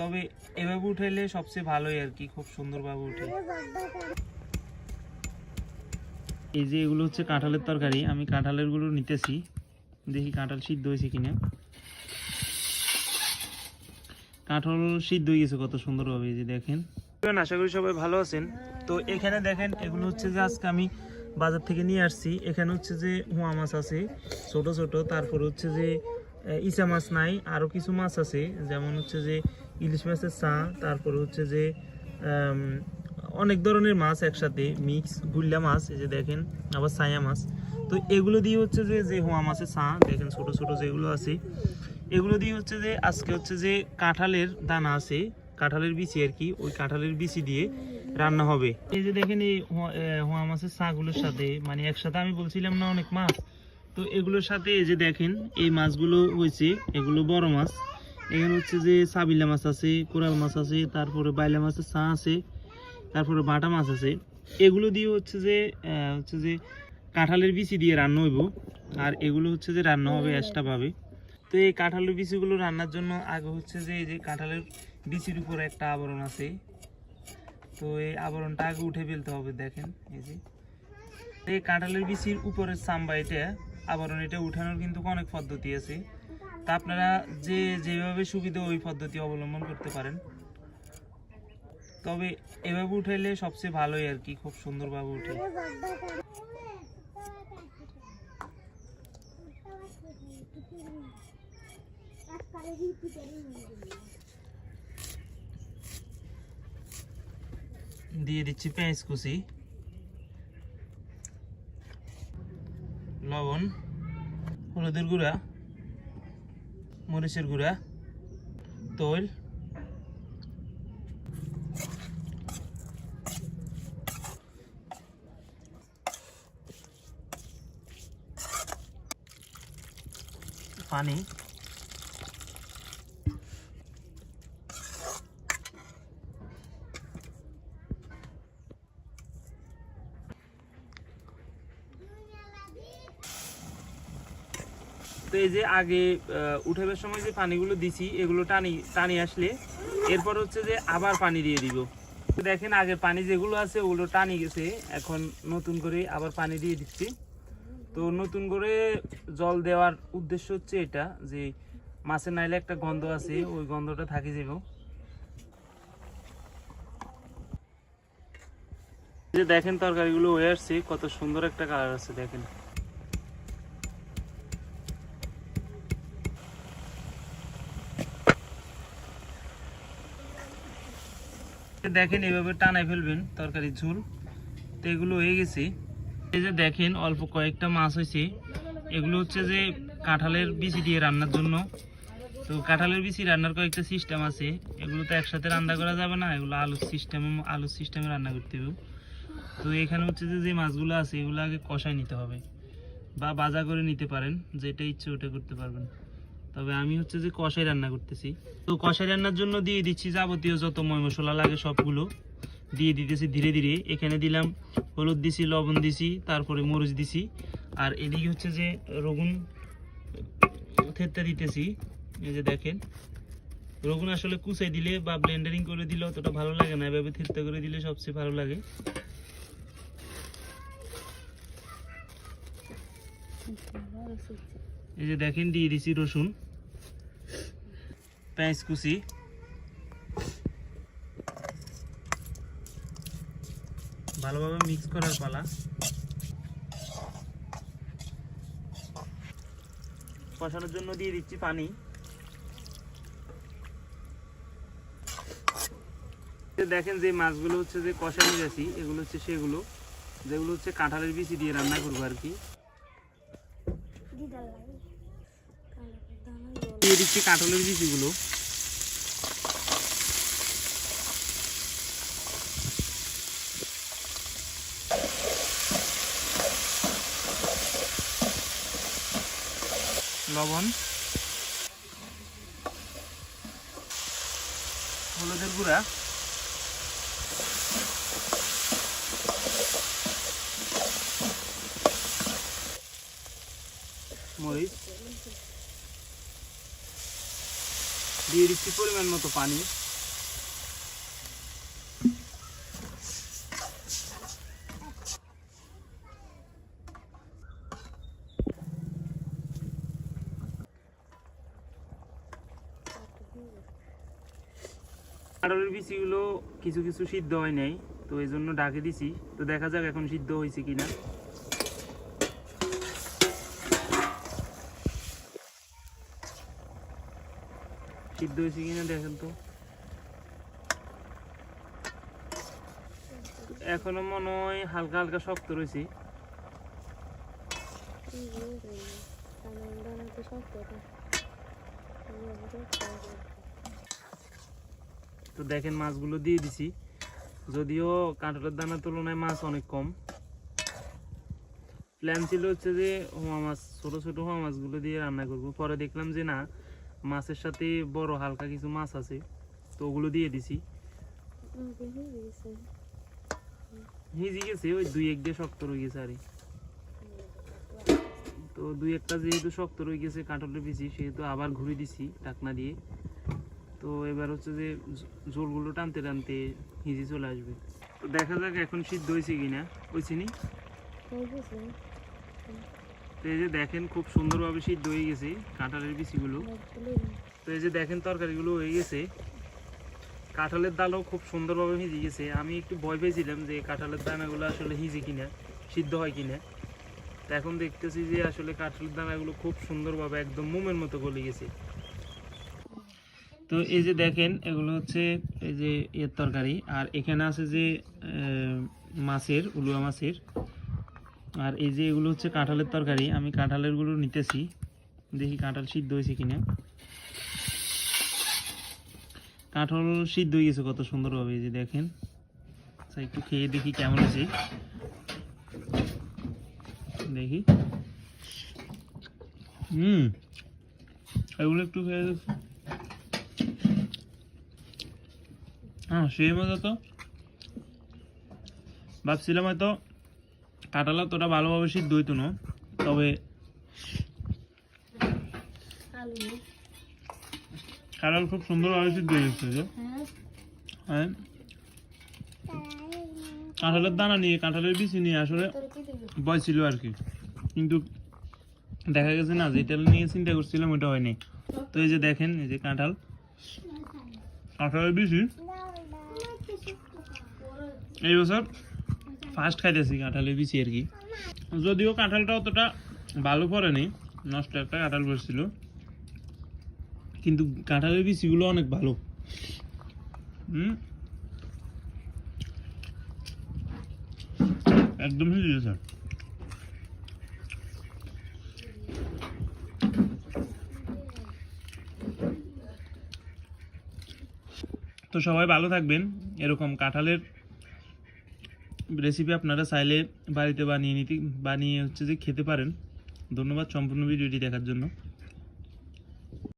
তবে এভাবে উঠাইলে সবচেয়ে ভালোই আর কি, খুব সুন্দরভাবে উঠে। এই যে এগুলো হচ্ছে কাঁঠালের তরকারি, আমি কাঁঠালেরগুলো নিতেছি। দেখি কাঁঠাল সিদ্ধ হয়েছে কিনা। কাঁঠাল সিদ্ধ হয়ে গেছে কত সুন্দরভাবে, এই যে দেখেন। আশা করি সবাই ভালো আছেন। তো এখানে দেখেন, এগুলো হচ্ছে যে আজকে আমি বাজার থেকে নিয়ে আসছি। এখানে হচ্ছে যে হুয়া মাছ আছে, ছোট ছোট। তারপর হচ্ছে যে ইচা মাছ নাই আরও কিছু মাছ আছে। যেমন হচ্ছে যে ইলিশ মাছের চা, তারপরে হচ্ছে যে অনেক ধরনের মাছ একসাথে, মিক্স গুল্লা মাছ, এই যে দেখেন, আবার ছায়া মাছ। তো এগুলো দিয়ে হচ্ছে যে যে হুয়া মাছের চা, দেখেন ছোট ছোট যেগুলো আছে, এগুলো দিয়ে হচ্ছে যে, আজকে হচ্ছে যে কাঁঠালের দানা আছে, কাঁঠালের বিচি আর কি, ওই কাঁঠালের বিচি দিয়ে রান্না হবে। এই যে দেখেন এই হোয়া- মাছের চাগুলোর সাথে মানে একসাথে আমি বলছিলাম না অনেক মাছ, তো এগুলোর সাথে এই যে দেখেন, এই মাছগুলো হয়েছে, এগুলো বড় মাছ। এখানে হচ্ছে যে সাবিলা মাছ আছে, কোরাল মাছ আছে, তারপরে বাইলা মাছের চা আছে, তারপরে বাটা মাছ আছে। এগুলো দিয়ে হচ্ছে যে হচ্ছে যে কাঁঠালের বিচি দিয়ে রান্না হইব। আর এগুলো হচ্ছে যে রান্না হবে এক্সট্রা ভাবে তো এই কাঁঠালের বিচিগুলো রান্নার জন্য আগে হচ্ছে যে, এই যে কাঁঠালের বিচির উপরে একটা আবরণ আছে। তো এই আবরণটা আগে উঠে ফেলতে হবে, দেখেন, এই যে। এই কাঁঠালের বিচির উপরের চাম্বা এটা, আবরণ এটা উঠানোর কিন্তু অনেক পদ্ধতি আছে। তা আপনারা যে যেভাবে সুবিধা ওই পদ্ধতি অবলম্বন করতে পারেন। তবে এভাবে উঠাইলে সবচেয়ে ভালোই আর কি, খুব সুন্দরভাবে উঠে। দিয়ে দিচ্ছি পেঁয়াজ কুচি। লবণ, হলুদের গুঁড়া। মরিচের গুঁড়া তৈল পানি তো এই যে আগে উঠাবার সময় যে পানিগুলো দিছি, এগুলো টানি টানি আসলে, এরপর হচ্ছে যে আবার পানি দিয়ে দিব। দেখেন আগের পানি যেগুলো আছে, ওগুলো টানি গেছে, এখন নতুন করে আবার পানি দিয়ে দিচ্ছি। তো নতুন করে জল দেওয়ার উদ্দেশ্য হচ্ছে এটা, যে মাছের নাইলে একটা গন্ধ আছে, ওই গন্ধটা থাকে যাব যে দেখেন তরকারিগুলো হয়ে আসছে, কত সুন্দর একটা কালার আছে দেখেন। দেখেন এভাবে টানায় ফেলবেন তরকারি ঝোল। তো এগুলো হয়ে গেছে। এই যে দেখেন অল্প কয়েকটা মাছ হয়েছে। এগুলো হচ্ছে যে কাঁঠালের বিচি দিয়ে রান্নার জন্য। তো কাঁঠালের বিচি রান্নার কয়েকটা সিস্টেম আছে। এগুলো তো একসাথে রান্না করা যাবে না। এগুলো আলুর সিস্টেম আলুর সিস্টেমে রান্না করতে হবে। তো এখানে হচ্ছে যে যে মাছগুলো আছে, এগুলো আগে কষায় নিতে হবে। বা বাজা করে নিতে পারেন। যেটা ইচ্ছে ওটা করতে পারবেন। তবে আমি হচ্ছে যে কষাই রান্না করতেছি। তো কষাই রান্নার জন্য দিয়ে দিচ্ছি যাবতীয় যত ময় মশলা লাগে সবগুলো। দিয়ে দিতেছি ধীরে ধীরে। এখানে দিলাম হলুদ দিছি, লবণ দিছি, তারপরে মরিচ দিছি। আর এদিকে হচ্ছে যে রগুন থেতটা দিতেছি। এই যে দেখেন, রগুন আসলে কুচাই দিলে বা ব্লেন্ডারিং করে দিলে অতটা ভালো লাগে না। এভাবে থেতটা করে দিলে সবচেয়ে ভালো লাগে। এই যে দেখেন দিয়ে দিছি রসুন। পেঁয়াজ কুচি। ভালোভাবে মিক্স করার পালা। কষানোর জন্য দিয়ে দিচ্ছি পানি। দেখেন যে মাছগুলো হচ্ছে যে কষানো গেছি, এগুলো হচ্ছে সেগুলো। যেগুলো হচ্ছে কাঁঠালের বিচি দিয়ে রান্না করব আর কি। দিচ্ছি কাঁঠালের বিচিগুলো লবণ। হলুদের গুঁড়া। মরিচ। দিয়ে দিচ্ছি পরিমাণ মতো পানি। আড়লের বিচিগুলো কিছু কিছু সিদ্ধ হয় নাই, তো এই জন্য ডাকে দিছি। তো দেখা যাক এখন সিদ্ধ হয়েছে কিনা। সিদ্ধ হয়েছে কিনা দেখেন তো। এখনও মনে হয় হালকা হালকা শক্ত রয়েছে। তো দেখেন মাছগুলো দিয়ে দিছি। যদিও কাঁঠালের দানার তুলনায় মাছ অনেক কম। প্ল্যান ছিল হচ্ছে যে হোমা মাছ, ছোট ছোট হোমা মাছগুলো দিয়ে রান্না করব। পরে দেখলাম যে না মাছের সাথে বড় হালকা কিছু মাছ আছে তো ওগুলো দিয়ে দিছি। হিজি গেছে ওই দুই এক দিয়ে শক্ত রয়ে গেছে আরে। তো দুই একটা যেহেতু শক্ত রয়ে গেছে কাঁঠালের বিচি সেহেতু আবার ঘুরে দিছি টাকনা দিয়ে। তো এবার হচ্ছে যে ঝোলগুলো টানতে টানতে হিজি চলে আসবে। তো দেখা যাক এখন সিদ্ধ হয়েছে কিনা। হয়েছে। নি তো এই যে দেখেন খুব সুন্দরভাবে সিদ্ধ হয়ে গেছে কাঁঠালের বিচিগুলো। তো এই যে দেখেন তরকারিগুলো হয়ে গেছে। কাঁঠালের ডালও খুব সুন্দরভাবে ভিজে গেছে। আমি একটু ভয় পেয়েছিলাম যে কাঁঠালের দানাগুলো আসলে হিজে কিনা, সিদ্ধ হয় কিনা। তো এখন দেখতেছি যে আসলে কাঁঠালের দানাগুলো খুব সুন্দরভাবে একদম মোমের মতো গলে গেছে। তো এই যে দেখেন, এগুলো হচ্ছে এই যে এর তরকারি। আর এখানে আছে যে মাছের, উলুয়া মাছের। আর এই যে এগুলো হচ্ছে কাঁঠালের তরকারি আমি কাঁঠালেরগুলো নিতেছি। দেখি কাঁঠাল সিদ্ধ হয়েছে কিনা। কাঁঠাল সিদ্ধ হয়ে গেছে কত সুন্দরভাবে এই যে দেখেন। আচ্ছা, একটু খেয়ে দেখি কেমন আছে দেখি। হুম এগুলো একটু খেয়ে হ্যাঁ সেই মজা তো। ভাবছিলাম হয়তো কাঁঠাল তোটা ভালোভাবে সিদ্ধ হইতো না, তবে কাঁঠাল খুব সুন্দরভাবে সিদ্ধ হয়ে গেছে। হ্যাঁ। কাঁঠালের দানা নিয়ে, কাঁঠালের বিচি নিয়ে আসলে ভয় ছিল আর কি। কিন্তু দেখা গেছে না যেটা নিয়ে চিন্তা করছিলাম ওটা হয়নি। তো এই যে দেখেন, এই যে কাঁঠাল। কাঁঠালের বিচি। এই বছর ফার্স্ট খাইতেছি কাঁঠালের বিচি আর কি। যদিও কাঁঠালটা অতটা ভালো পড়েনি, নষ্ট একটা কাঁঠাল পড়ছিল। কিন্তু কাঁঠালের বিচিগুলো অনেক ভালো। হুম? একদম স্যার তো সবাই ভালো থাকবেন। এরকম কাঁঠালের রেসিপি আপনারা চাইলে বাড়িতে বানিয়ে নিতে, বানিয়ে হচ্ছে যে খেতে পারেন। ধন্যবাদ সম্পূর্ণ ভিডিওটি দেখার জন্য।